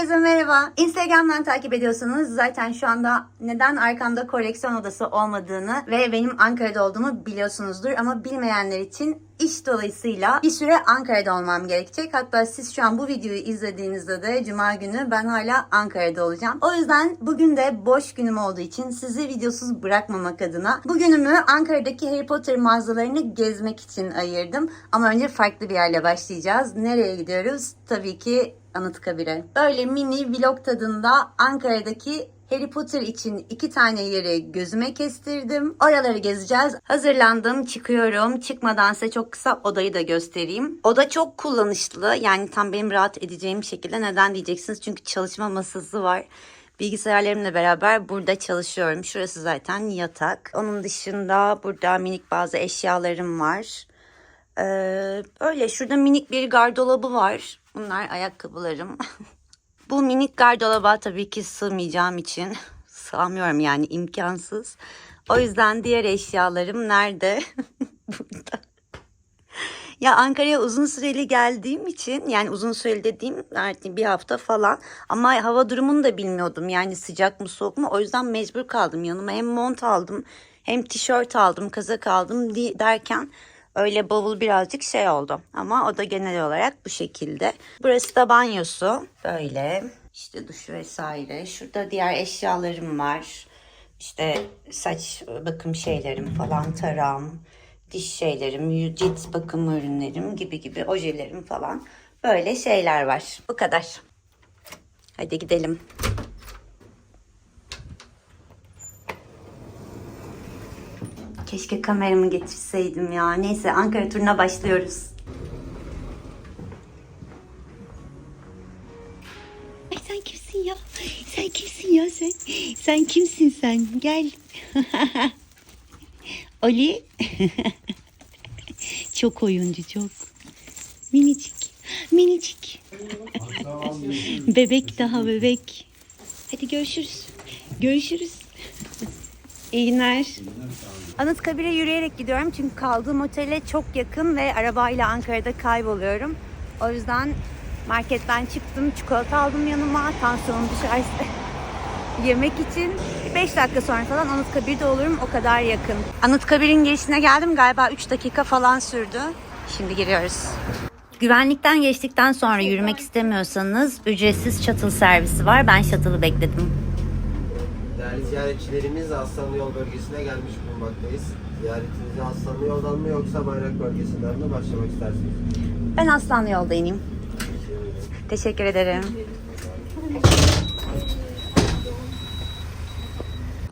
Herkese merhaba. Instagram'dan takip ediyorsanız zaten şu anda neden arkamda koleksiyon odası olmadığını ve benim Ankara'da olduğumu biliyorsunuzdur. Ama bilmeyenler için iş dolayısıyla bir süre Ankara'da olmam gerekecek. Hatta siz şu an bu videoyu izlediğinizde de Cuma günü ben hala Ankara'da olacağım. O yüzden bugün de boş günüm olduğu için sizi videosuz bırakmamak adına bugünümü Ankara'daki Harry Potter mağazalarını gezmek için ayırdım. Ama önce farklı bir yerle başlayacağız. Nereye gidiyoruz? Tabii ki Anıtkabir'e. Böyle mini vlog tadında Ankara'daki Harry Potter için iki tane yeri gözüme kestirdim. Oraları gezeceğiz. Hazırlandım, çıkıyorum. Çıkmadan size çok kısa odayı da göstereyim. Oda çok kullanışlı. Yani tam benim rahat edeceğim şekilde. Neden diyeceksiniz? Çünkü çalışma masası var. Bilgisayarlarımla beraber burada çalışıyorum. Şurası zaten yatak. Onun dışında burada minik bazı eşyalarım var. Ee, öyle şurada minik bir gardırobı var. Bunlar ayakkabılarım. Bu minik gardıroba tabii ki sığmayacağım için sığamıyorum yani imkansız. O yüzden diğer eşyalarım nerede? Burada. Ya Ankara'ya uzun süreli geldiğim için yani uzun süreli dediğim artık bir hafta falan ama hava durumunu da bilmiyordum yani sıcak mı soğuk mu o yüzden mecbur kaldım yanıma hem mont aldım hem tişört aldım kazak aldım derken öyle bavul birazcık şey oldu ama o da genel olarak bu şekilde. Burası da banyosu böyle işte duşu vesaire şurada diğer eşyalarım var işte saç bakım şeylerim falan tarağım diş şeylerim, cilt bakım ürünlerim gibi gibi ojelerim falan. Böyle şeyler var. Bu kadar. Hadi gidelim. Keşke kameramı getirseydim ya. Neyse Ankara turuna başlıyoruz. Ay sen kimsin ya? Sen kimsin ya sen? Sen kimsin sen? Gel. Ali. çok oyuncu çok. Minicik. Minicik. bebek daha bebek. Hadi görüşürüz. Görüşürüz. İyi günler. Anıtkabir'e yürüyerek gidiyorum çünkü kaldığım otele çok yakın ve arabayla Ankara'da kayboluyorum. O yüzden marketten çıktım, çikolata aldım yanıma, tansiyonum düşerse yemek için 5 dakika sonra falan Anıtkabir'de olurum o kadar yakın. Anıtkabir'in girişine geldim galiba 3 dakika falan sürdü. Şimdi giriyoruz. Güvenlikten geçtikten sonra yürümek istemiyorsanız ücretsiz shuttle servisi var. Ben shuttle'ı bekledim. Değerli ziyaretçilerimiz Aslanlı Yol bölgesine gelmiş bulunmaktayız. Ziyaretinizi Aslanlı Yol'dan mı yoksa Bayrak bölgesinden mi başlamak istersiniz? Ben Aslanlı yolda ineyim. Teşekkür ederim.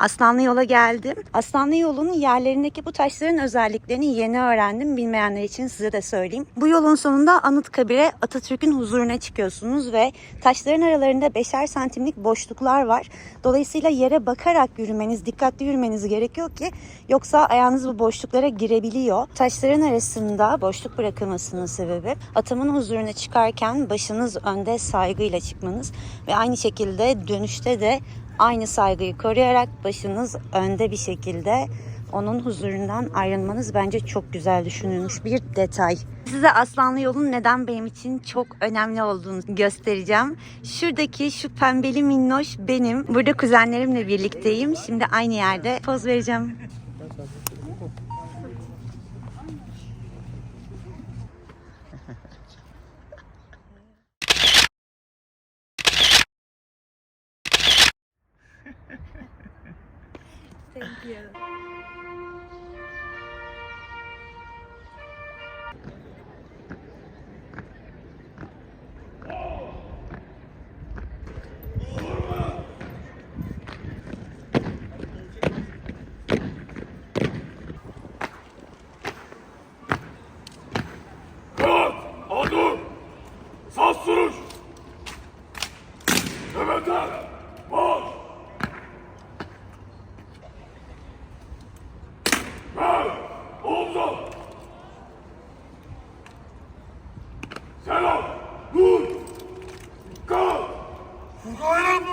Aslanlı yola geldim. Aslanlı yolun yerlerindeki bu taşların özelliklerini yeni öğrendim. Bilmeyenler için size de söyleyeyim. Bu yolun sonunda Anıtkabir'e Atatürk'ün huzuruna çıkıyorsunuz ve taşların aralarında beşer santimlik boşluklar var. Dolayısıyla yere bakarak yürümeniz, dikkatli yürümeniz gerekiyor ki yoksa ayağınız bu boşluklara girebiliyor. Taşların arasında boşluk bırakılmasının sebebi atamın huzuruna çıkarken başınız önde saygıyla çıkmanız ve aynı şekilde dönüşte de aynı saygıyı koruyarak başınız önde bir şekilde onun huzurundan ayrılmanız bence çok güzel düşünülmüş bir detay. Size Aslanlı yolun neden benim için çok önemli olduğunu göstereceğim. Şuradaki şu pembeli minnoş benim. Burada kuzenlerimle birlikteyim. Şimdi aynı yerde poz vereceğim. Yeah.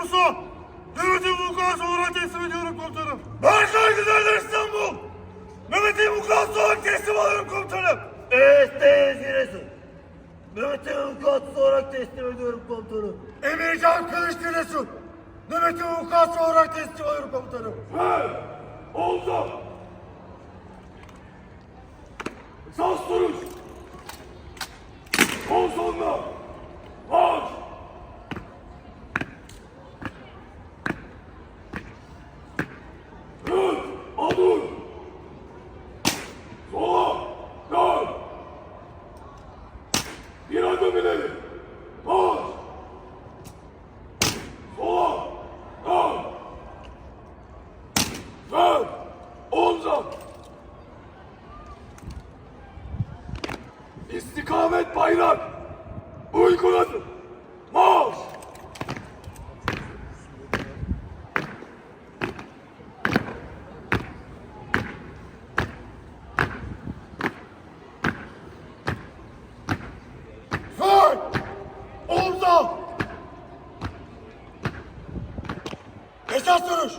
Bursa! Nöbetin vukası olarak teslim ediyorum komutanım. Merkez giderler İstanbul! Nöbetin vukuatı olarak teslim alıyorum komutanım! Este Giresun. Nöbete vukuatçısı olarak teslim ediyorum komutanım. Emircan Kılıç Giresun. Nöbete vukuatçısı olarak teslim ediyorum komutanım. Ver. Omza. Sas duruş. Esas duruş!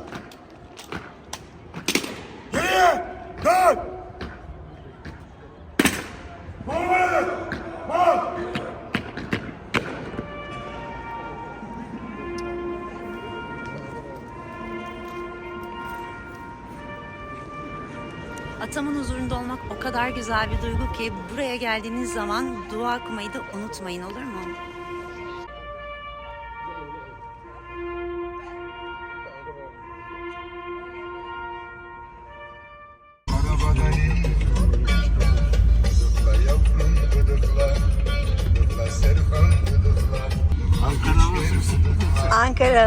Geriye! Dön! Normale dön! Marş! Atamın huzurunda olmak o kadar güzel bir duygu ki buraya geldiğiniz zaman dua okumayı da unutmayın olur mu?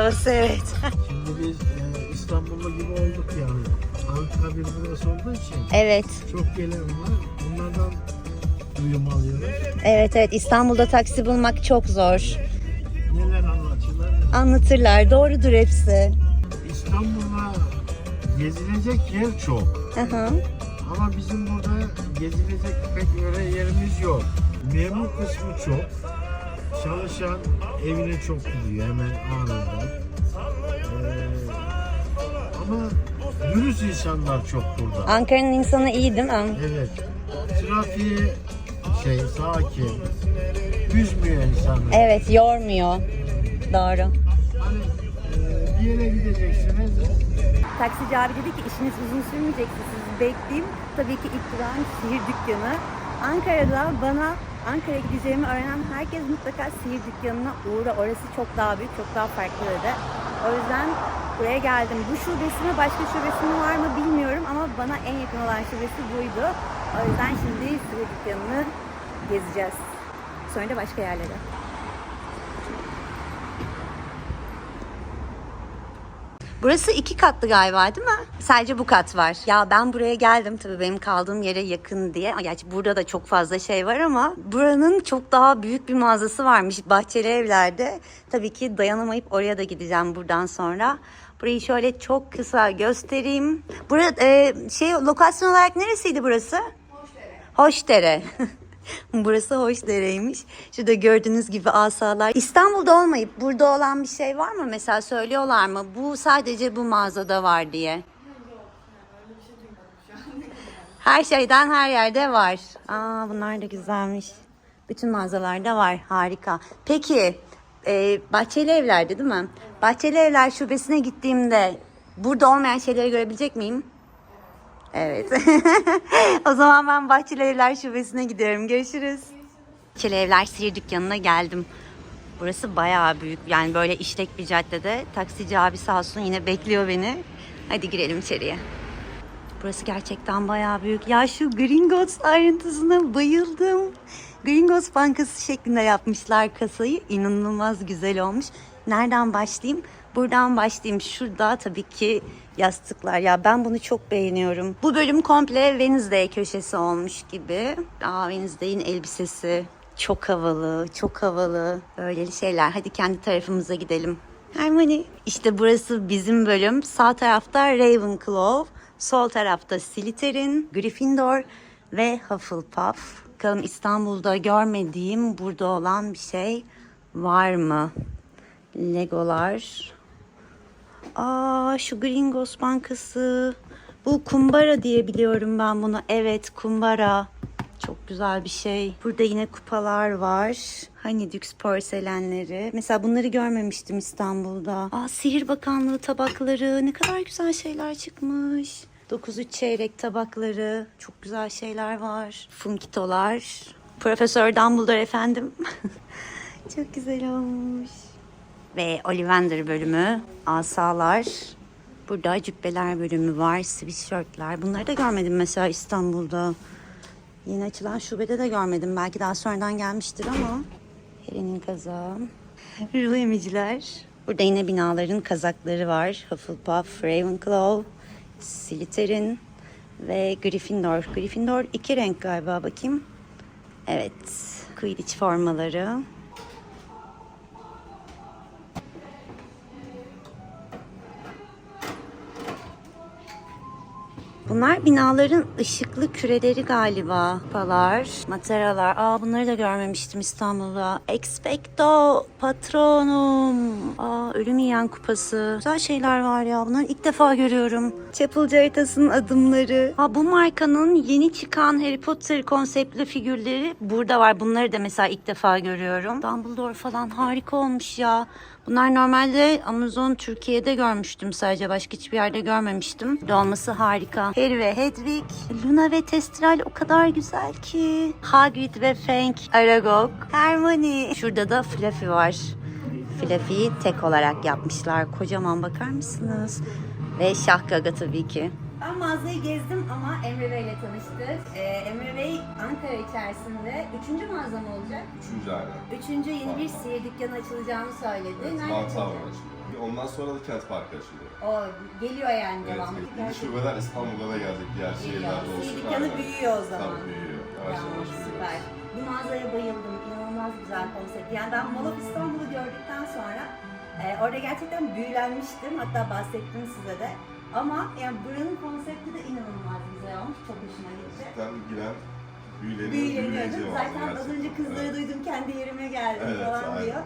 Havası evet. Şimdi biz e, İstanbul'da gibi olduk yani. Ankara bir burası olduğu için evet. çok gelen var. Bunlardan duyum alıyoruz. Evet evet İstanbul'da taksi bulmak çok zor. Neler anlatıyorlar. Anlatırlar doğrudur hepsi. İstanbul'da gezilecek yer çok. Hı hı. Ama bizim burada gezilecek pek öyle yerimiz yok. Memur kısmı çok. Çalışan evine çok gidiyor hemen anında. Ee, ama dürüst insanlar çok burada. Ankara'nın insanı iyi değil mi? Evet. Trafiği şey sakin. Üzmüyor insanı. Evet yormuyor. Doğru. Hani e, bir yere gideceksiniz. Taksici abi dedi ki işiniz uzun sürmeyecek sizi bekleyeyim. Tabii ki ilk durağım sihir dükkanı. Ankara'da bana Ankara'ya gideceğimi öğrenen herkes mutlaka sihir dükkanına uğra. Orası çok daha büyük, çok daha farklı dedi. O yüzden buraya geldim. Bu şubesi mi başka şubesi mi var mı bilmiyorum ama bana en yakın olan şubesi buydu. O yüzden şimdi sihir dükkanını gezeceğiz. Sonra da başka yerlere. Burası iki katlı galiba değil mi? Sadece bu kat var. Ya ben buraya geldim tabii benim kaldığım yere yakın diye. Gerçi burada da çok fazla şey var ama buranın çok daha büyük bir mağazası varmış Bahçeli Evler'de. Tabii ki dayanamayıp oraya da gideceğim buradan sonra. Burayı şöyle çok kısa göstereyim. Burada e, şey lokasyon olarak neresiydi burası? Hoşdere. Hoşdere. Burası Hoşdere'ymiş. Şurada gördüğünüz gibi asalar. İstanbul'da olmayıp burada olan bir şey var mı? Mesela söylüyorlar mı? Bu sadece bu mağazada var diye. Her şeyden her yerde var. Aa bunlar da güzelmiş. Bütün mağazalarda var. Harika. Peki e, Bahçeli Evler'de değil mi? Bahçeli Evler şubesine gittiğimde burada olmayan şeyleri görebilecek miyim? Evet. o zaman ben Bahçeli Evler Şubesi'ne gidiyorum. Görüşürüz. Bahçeli Evler Sihir Dükkanı'na geldim. Burası bayağı büyük. Yani böyle işlek bir caddede. Taksici abi sağ olsun yine bekliyor beni. Hadi girelim içeriye. Burası gerçekten bayağı büyük. Ya şu Gringotts ayrıntısına bayıldım. Gringotts Bankası şeklinde yapmışlar kasayı. İnanılmaz güzel olmuş. Nereden başlayayım? Buradan başlayayım. Şurada tabii ki yastıklar. Ya ben bunu çok beğeniyorum. Bu bölüm komple Wednesday köşesi olmuş gibi. Aa Wednesday'in elbisesi. Çok havalı, çok havalı. Böyle şeyler. Hadi kendi tarafımıza gidelim. Harmony. İşte burası bizim bölüm. Sağ tarafta Ravenclaw. Sol tarafta Slytherin, Gryffindor ve Hufflepuff. Bakalım İstanbul'da görmediğim burada olan bir şey var mı? Legolar. Aa şu Gringos Bankası. Bu kumbara diye biliyorum ben bunu. Evet kumbara. Çok güzel bir şey. Burada yine kupalar var. Hani Dux porselenleri. Mesela bunları görmemiştim İstanbul'da. Aa Sihir Bakanlığı tabakları. Ne kadar güzel şeyler çıkmış. 9-3 çeyrek tabakları. Çok güzel şeyler var. Funkitolar. Profesör Dumbledore efendim. Çok güzel olmuş. Ve Ollivander bölümü. Asalar. Burada cübbeler bölümü var. Sweatshirtler. Bunları da görmedim mesela İstanbul'da. Yeni açılan şubede de görmedim. Belki daha sonradan gelmiştir ama. Helen'in kazağı. Ruh emiciler. Burada yine binaların kazakları var. Hufflepuff, Ravenclaw, Slytherin ve Gryffindor. Gryffindor iki renk galiba bakayım. Evet. Quidditch formaları. Bunlar binaların ışıklı küreleri galiba. Kupalar, materalar. Aa bunları da görmemiştim İstanbul'da. Expecto Patronum. Aa ölüm yiyen kupası. Güzel şeyler var ya. Bunları ilk defa görüyorum. Chapel haritasının adımları. Aa bu markanın yeni çıkan Harry Potter konseptli figürleri burada var. Bunları da mesela ilk defa görüyorum. Dumbledore falan harika olmuş ya. Bunlar normalde Amazon Türkiye'de görmüştüm sadece. Başka hiçbir yerde görmemiştim. Burada olması harika. Harry ve Hedwig, Luna ve Testral o kadar güzel ki. Hagrid ve Frank, Aragog, Hermione. Şurada da Fluffy var. Fluffy'yi tek olarak yapmışlar. Kocaman bakar mısınız? Ve Şah Gaga tabii ki. Ben mağazayı gezdim ama Emre Bey ile tanıştık. Ee, Emre Bey Ankara içerisinde üçüncü mağaza mı olacak? Üçüncü aynen. Üçüncü yeni bir sihir dükkanı açılacağını söyledi. Nerede Mount açılacak? Tower açılıyor. Ondan sonra da Kent Park açılıyor. O geliyor yani Evet, devamlı. yeni şubeler İstanbul'da da gelecek diğer şehirlerde olsun. Sihir dükkanı Aynen. büyüyor o zaman. Tabii büyüyor. Yavaş Tamam, yavaş büyüyor. süper. Bu mağazaya bayıldım. İnanılmaz güzel konsept. Yani ben Mall of İstanbul'u gördükten sonra e, orada gerçekten büyülenmiştim. Hatta bahsettim size de. Ama yani buranın konsepti de inanılmaz güzel olmuş. Çok hoşuma gitti. Cidden giren büyüleniyor, Büyüleniyordum. Zaten az önce kızları Evet. duydum kendi yerime geldim Evet, falan aynen. diyor.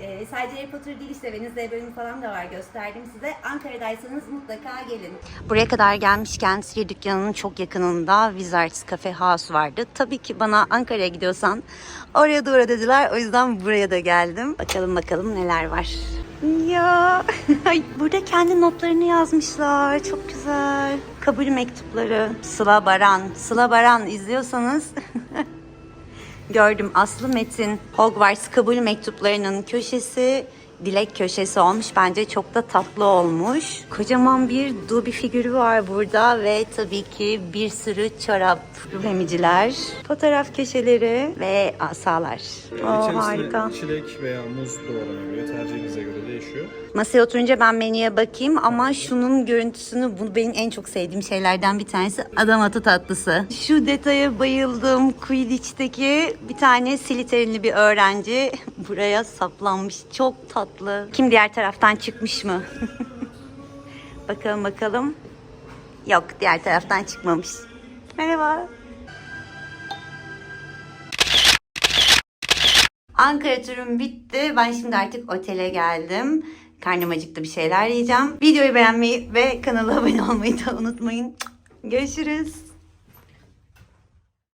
Ee, sadece Harry Potter değil işte Wednesday bölümü falan da var gösterdim size. Ankara'daysanız mutlaka gelin. Buraya kadar gelmişken Sihir Dükkanı'nın çok yakınında Wizards Cafe House vardı. Tabii ki bana Ankara'ya gidiyorsan oraya doğru dediler. O yüzden buraya da geldim. Bakalım bakalım neler var. Ya burada kendi notlarını yazmışlar. Çok güzel. Kabul mektupları. Sıla Baran. Sıla Baran izliyorsanız gördüm. Aslı Metin Hogwarts kabul mektuplarının köşesi dilek köşesi olmuş. Bence çok da tatlı olmuş. Kocaman bir Dubi figürü var burada ve tabii ki bir sürü çorap, ruh emiciler, fotoğraf köşeleri ve asalar. Oo, harika. çilek veya muz doğranabiliyor. Tercihinize göre değişiyor. Masaya oturunca ben menüye bakayım ama şunun görüntüsünü bu benim en çok sevdiğim şeylerden bir tanesi adam atı tatlısı. Şu detaya bayıldım. Quidditch'teki bir tane Slytherin'li bir öğrenci buraya saplanmış. Çok tatlı. Kim diğer taraftan çıkmış mı? bakalım bakalım. Yok diğer taraftan çıkmamış. Merhaba. Ankara turum bitti. Ben şimdi artık otele geldim. Karnım acıktı bir şeyler yiyeceğim. Videoyu beğenmeyi ve kanala abone olmayı da unutmayın. Görüşürüz.